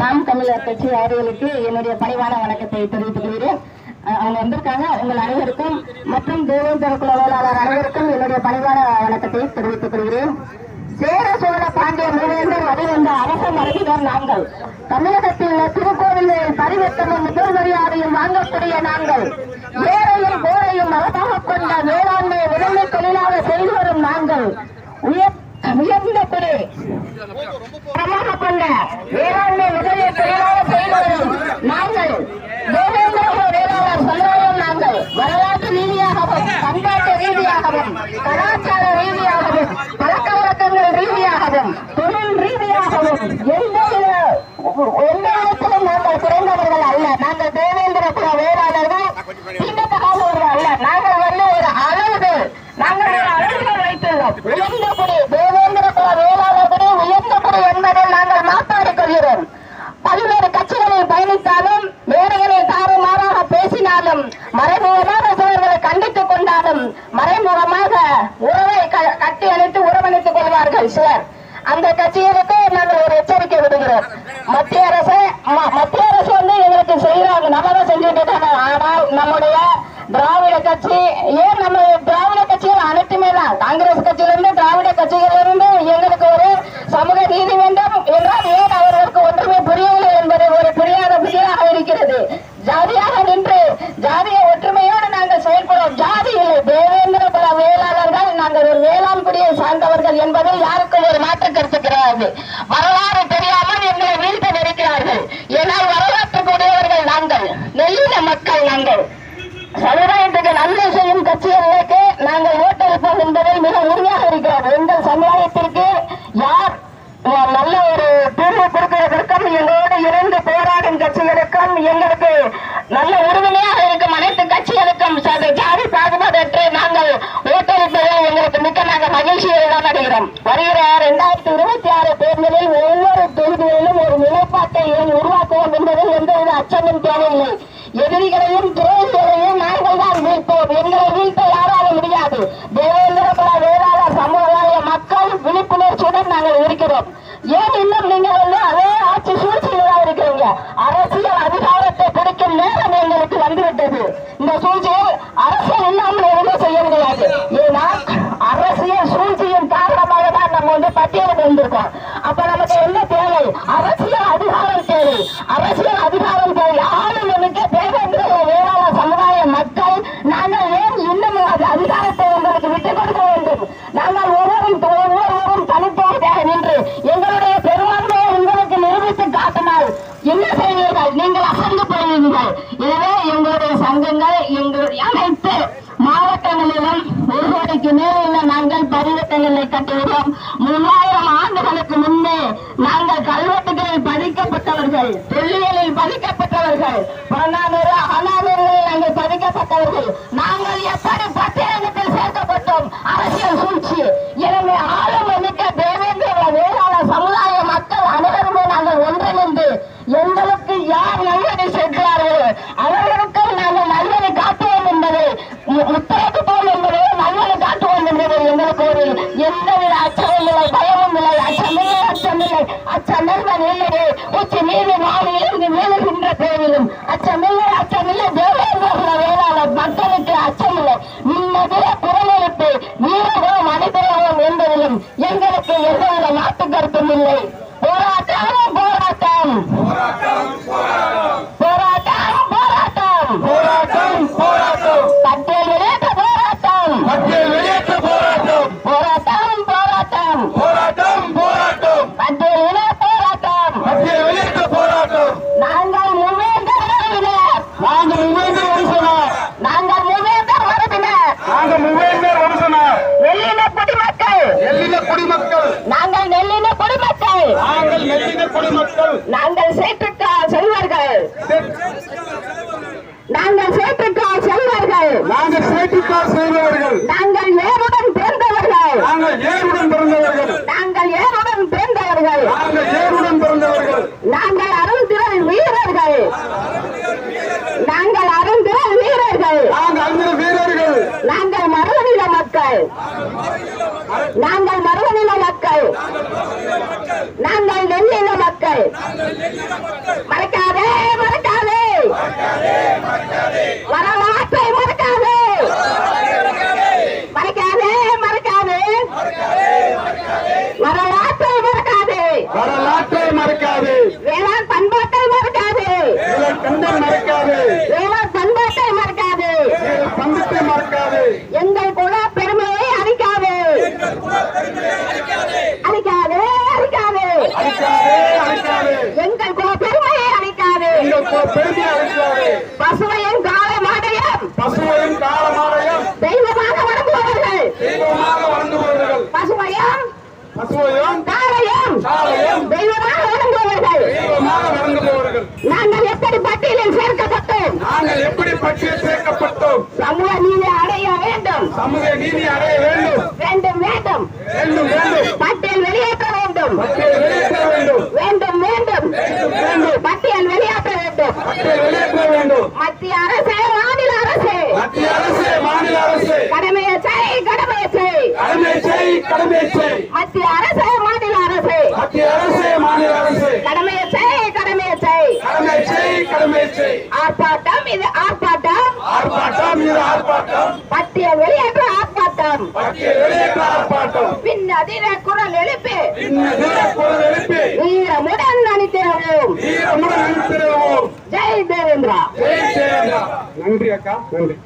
நாம் தமிழர் கட்சி அவர்களுக்கு என்னுடைய பணிவான வணக்கத்தை தெரிவித்துக் கொள்கிறேன். அவங்க வந்திருக்காங்க. உங்கள் அனைவருக்கும் மற்றும் தேவேந்திர குலவேளாளர் அனைவருக்கும் என்னுடைய பணிவான வணக்கத்தை தெரிவித்துக் கொள்கிறேன். சேர சோழ பாண்டிய மூவேந்தர் வழிவந்த அரச மரபினர் நாங்கள். தமிழகத்தில் உள்ள திருக்கோவில்களில் பரிவர்த்தமும் முதல் மரியாதையும் வாங்கக்கூடிய நாங்கள். ஏழையும் போரையும் மரபாக கொண்ட வேளாண்மை முதன்மை தொழிலாக செய்து வரும் நாங்கள். உயர் உயர்ந்த குடி. கொண்ட வேளாண்மை la calle de ஒரு சார்ந்தவர்கள் என்பதில் யாருக்கும் ஒரு மாற்று கருத்து கிடையாது. வரலாறு தெரியாமல் எங்களை வீழ்த்த நினைக்கிறார்கள். ஏனால் வரலாற்றுக்குரியவர்கள் நாங்கள். நெல்லின மக்கள் நாங்கள். சமுதாயத்துக்கு நன்மை செய்யும் கட்சி அச்சமும் தேவையில்லை. எதிரிகளையும் துரோகிகளையும் நாங்கள் தான் வீழ்த்தோம் எங்களை வீழ்த்த யாரால முடியாது. தேவேந்திரபுர குல சமுதாய மக்கள் விழிப்புணர்ச்சியுடன் நாங்கள் இருக்கிறோம். ஏன் இன்னும் நீங்கள் வந்து அதே ஆட்சி சூழ்ச்சியில இருக்கிறீங்க? அரசியல் அதிகாரத்தை பிடிக்கும் நேரம் எங்களுக்கு வந்துவிட்டது. இந்த சூழ்ச்சியை அரசியல் இல்லாமல் எதுவும் செய்ய முடியாது. ஏன்னா அரசியல் சூழ்ச்சியின் காரணமாக தான் நம்ம வந்து பட்டியலுக்கு வந்திருக்கோம். அப்ப நமக்கு என்ன தேவை? அரசியல் அதிகாரம் தேவை. அரசியல் அதிகாரம் தேவை ஆளுநருக்கு தேவேந்திர வேளாண் சமுதாய மக்கள் நாங்கள் ஏன் இன்னும் அது அதிகாரத்தை உங்களுக்கு விட்டுக் கொடுக்க வேண்டும் நாங்கள் ஒவ்வொருவரும் ஒவ்வொருவரும் தனித்தனியாக நின்று எங்களுடைய பெரும்பான்மையை உங்களுக்கு நிரூபித்து காட்டினால் என்ன செய்வீர்கள்? நீங்கள் அசந்து போவீர்கள். எனவே எங்களுடைய சங்கங்கள் எங்களுடைய அனைத்து மாவட்டங்களிலும் ஒரு கோடிக்கு மேலுள்ள நாங்கள் பரிவர்த்தனைகளை கட்டுகிறோம். மூவாயிரம் ஆண்டுகளுக்கு முன்னே நாங்கள் கல்வெட்டுகளில் பதிக்கப்பட்டவர்கள் தொல்லியலில் பதிக்கப்பட்டவர்கள் புறநானூறு அனானூறுகளில் நாங்கள் பதிக்கப்பட்டவர்கள். நாங்கள் எப்படி யார் நல்லதை செய்கிறார்கள் அவர்களுக்கும் நாங்கள் நல்லதை காட்டுவோம் என்பதை மு- உத்தரவிட்டோம் என்பதை நல்லதை காட்டுவோம் என்பதை எங்களுக்கு ஒரு எந்தவித அச்சமும் இல்லை பயமும் இல்லை அச்சமில்லை அச்சமில்லை அச்சமில்லை இல்லையே உச்சி நீதி வானிலிருந்து மேலுகின்ற தேவையிலும் அச்சமில்லை அச்சமில்லை தேவேந்திர வேளாளர் மக்களுக்கு அச்சமில்லை நிம்மதிய குரலெழுப்பு வீரர்களும் மனிதனோம் என்பதிலும் எங்களுக்கு எந்தவித மாற்று கருத்தும் இல்லை. நாங்கள் முவேந்தர் வம்சனார் நெல்லின குடிமக்கள். எல்லின குடிமக்கள். நாங்கள் நெல்லின குடிமக்கள். நாங்கள் நெல்லின குடிமக்கள். நாங்கள் சேற்றுக்கால் செல்வர்கள். நாங்கள் சேற்றுக்கால் செல்வர்கள். நாங்கள் சேட்டிக்கார் செய்தவர்கள் நாங்கள் ஏருடன் பிறந்தவர்கள் நாங்கள் ஏருடன் பிறந்தவர்கள் நாங்கள் ஏருடன் பிறந்தவர்கள் நாங்கள் ஏருடன் பிறந்தவர்கள் நாங்கள் அருந்திரள் வீரர்கள் நாங்கள் அருந்திரள் வீரர்கள் நாங்கள் அந்த வீரர்கள் நாங்கள் மருவநில மக்கள். நாங்கள் மருவநில மக்கள். நாங்கள் நெல்லின மக்கள். நாங்கள் எப்படி பட்டியல் சேர்க்கப்பட்டோம்? சமூக நீதி அடைய வேண்டும். சமூக நீதி அடைய வேண்டும். வேண்டும் வேண்டும். வேண்டும் வேண்டும். பட்டியல் வெளியேற்ற வேண்டும். பட்டியல் வெளியேற்ற வேண்டும் வேண்டும். வேண்டும் வேண்டும். இது ஆர்ப்பாட்டம். ஆர்ப்பாட்டம் இது ஆர்ப்பாட்டம். பட்டியல் வெளியேற்ற ஆர்ப்பாட்டம். பட்டியல் வெளியேற்ற ஆர்ப்பாட்டம். பின் அதிர குரல் எழுப்பி. இன்னும் குரல் எழுப்பி. வீரமுடன் அனுப்பிடுவோம் ஜெய் தேவேந்திரா. ஜெய் நன்றி அக்கா நன்றி.